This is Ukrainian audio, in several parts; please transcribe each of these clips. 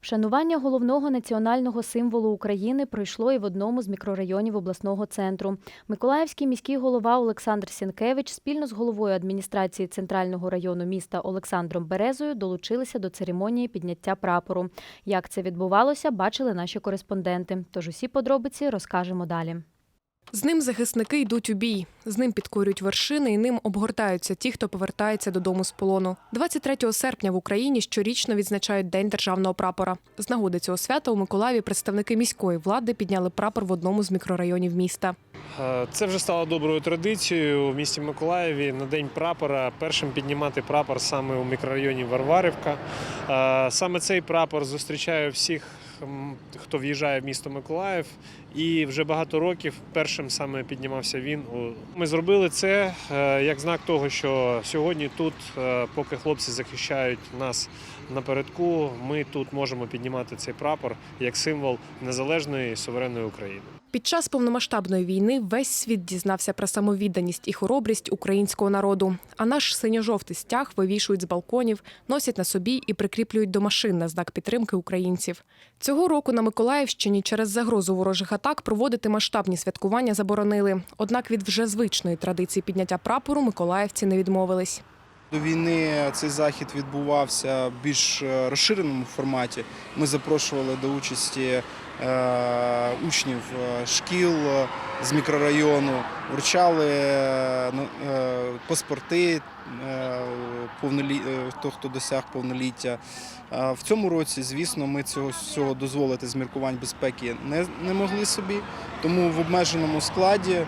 Вшанування головного національного символу України пройшло і в одному з мікрорайонів обласного центру. Миколаївський міський голова Олександр Сінкевич спільно з головою адміністрації центрального району міста Олександром Березою долучилися до церемонії підняття прапору. Як це відбувалося, бачили наші кореспонденти. Тож усі подробиці розкажемо далі. З ним захисники йдуть у бій. З ним підкорюють вершини і ним обгортаються ті, хто повертається додому з полону. 23 серпня в Україні щорічно відзначають День державного прапора. З нагоди цього свята у Миколаєві представники міської влади підняли прапор в одному з мікрорайонів міста. Е, Це вже стало доброю традицією у місті Миколаєві на день прапора першим піднімати прапор саме у мікрорайоні Варварівка. Е, Саме цей прапор зустрічає всіх, хто в'їжджає в місто Миколаїв, і вже багато років першим саме піднімався він. Ми зробили це е, як знак того, що сьогодні тут, е, поки хлопці захищають нас напередку, ми тут можемо піднімати цей прапор як символ незалежної суверенної України. Під час повномасштабної війни весь світ дізнався про самовідданість і хоробрість українського народу. А наш синьо-жовтий стяг вивішують з балконів, носять на собі і прикріплюють до машин на знак підтримки українців. Цього року на Миколаївщині через загрозу ворожих атак проводити масштабні святкування заборонили. Однак від вже звичної традиції підняття прапору миколаївці не відмовились. До війни цей захід відбувався в більш е, розширеному форматі. Ми запрошували до участі учнів е, шкіл е, з мікрорайону, вручали е, ну, е, паспорти е, е, хто хто досяг повноліття. Е, В цьому році, звісно, ми цього дозволити з міркувань безпеки не, не могли собі. Тому в обмеженому складі е,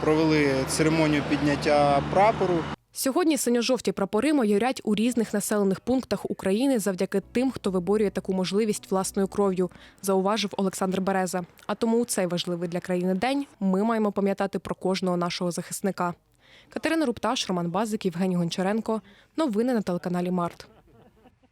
провели церемонію підняття прапору. Сьогодні синьо-жовті прапори майорять у різних населених пунктах України завдяки тим, хто виборює таку можливість власною кров'ю, зауважив Олександр Береза. А тому у цей важливий для країни день ми маємо пам'ятати про кожного нашого захисника. Катерина Рупташ, Роман Базик, Євгеній Гончаренко. Новини на телеканалі Март.